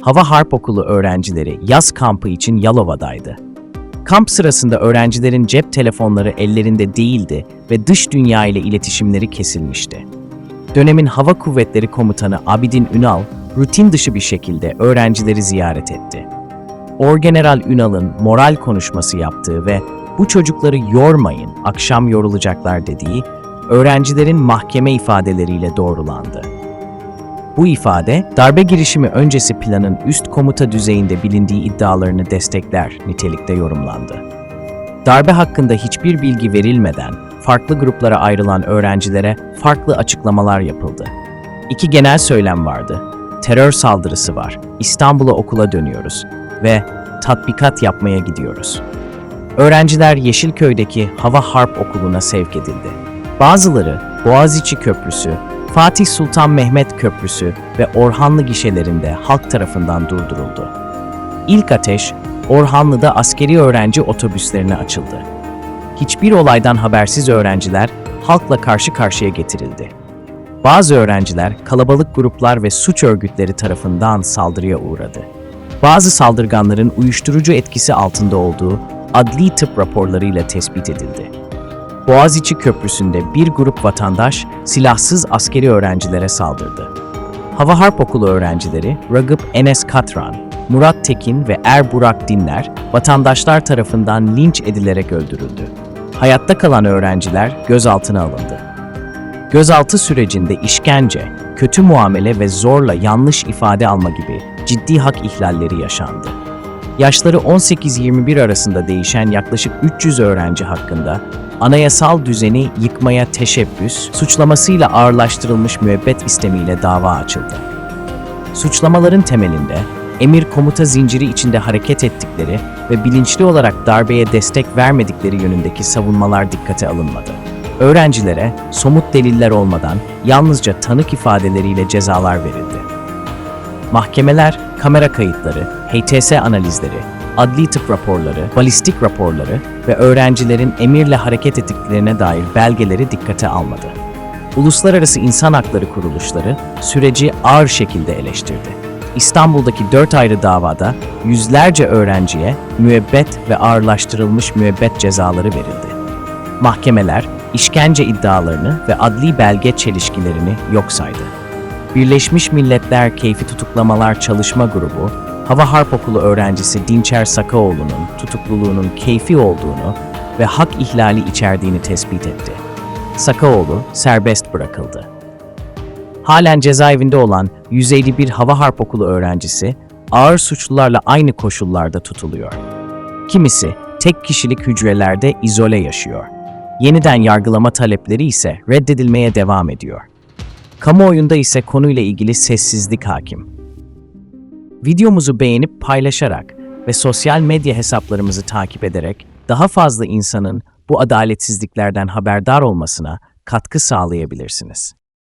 Hava Harp Okulu öğrencileri yaz kampı için Yalova'daydı. Kamp sırasında öğrencilerin cep telefonları ellerinde değildi ve dış dünya ile iletişimleri kesilmişti. Dönemin Hava Kuvvetleri Komutanı Abidin Ünal, rutin dışı bir şekilde öğrencileri ziyaret etti. Orgeneral Ünal'ın moral konuşması yaptığı ve bu çocukları yormayın, akşam yorulacaklar dediği öğrencilerin mahkeme ifadeleriyle doğrulandı. Bu ifade, darbe girişimi öncesi planın üst komuta düzeyinde bilindiği iddialarını destekler nitelikte yorumlandı. Darbe hakkında hiçbir bilgi verilmeden farklı gruplara ayrılan öğrencilere farklı açıklamalar yapıldı. İki genel söylem vardı. Terör saldırısı var, İstanbul'a okula dönüyoruz ve tatbikat yapmaya gidiyoruz. Öğrenciler Yeşilköy'deki Hava Harp Okulu'na sevk edildi. Bazıları Boğaziçi Köprüsü, Fatih Sultan Mehmet Köprüsü ve Orhanlı gişelerinde halk tarafından durduruldu. İlk ateş Orhanlı'da askeri öğrenci otobüslerine açıldı. Hiçbir olaydan habersiz öğrenciler halkla karşı karşıya getirildi. Bazı öğrenciler kalabalık gruplar ve suç örgütleri tarafından saldırıya uğradı. Bazı saldırganların uyuşturucu etkisi altında olduğu adli tıp raporlarıyla tespit edildi. Boğaziçi Köprüsü'nde bir grup vatandaş silahsız askeri öğrencilere saldırdı. Hava Harp Okulu öğrencileri Ragıp Enes Katran, Murat Tekin ve Er Burak Dinler vatandaşlar tarafından linç edilerek öldürüldü. Hayatta kalan öğrenciler gözaltına alındı. Gözaltı sürecinde işkence, kötü muamele ve zorla yanlış ifade alma gibi ciddi hak ihlalleri yaşandı. Yaşları 18-21 arasında değişen yaklaşık 300 öğrenci hakkında anayasal düzeni yıkmaya teşebbüs suçlamasıyla ağırlaştırılmış müebbet istemiyle dava açıldı. Suçlamaların temelinde emir komuta zinciri içinde hareket ettikleri ve bilinçli olarak darbeye destek vermedikleri yönündeki savunmalar dikkate alınmadı. Öğrencilere somut deliller olmadan yalnızca tanık ifadeleriyle cezalar verildi. Mahkemeler, kamera kayıtları, HTS analizleri, adli tıp raporları, balistik raporları ve öğrencilerin emirle hareket ettiklerine dair belgeleri dikkate almadı. Uluslararası İnsan Hakları kuruluşları süreci ağır şekilde eleştirdi. İstanbul'daki dört ayrı davada yüzlerce öğrenciye müebbet ve ağırlaştırılmış müebbet cezaları verildi. Mahkemeler, işkence iddialarını ve adli belge çelişkilerini yok saydı. Birleşmiş Milletler Keyfi Tutuklamalar Çalışma Grubu, Hava Harp Okulu öğrencisi Dinçer Sakaoğlu'nun tutukluluğunun keyfi olduğunu ve hak ihlali içerdiğini tespit etti. Sakaoğlu serbest bırakıldı. Halen cezaevinde olan 151 Hava Harp Okulu öğrencisi ağır suçlularla aynı koşullarda tutuluyor. Kimisi tek kişilik hücrelerde izole yaşıyor. Yeniden yargılama talepleri ise reddedilmeye devam ediyor. Kamuoyunda ise konuyla ilgili sessizlik hakim. Videomuzu beğenip paylaşarak ve sosyal medya hesaplarımızı takip ederek daha fazla insanın bu adaletsizliklerden haberdar olmasına katkı sağlayabilirsiniz.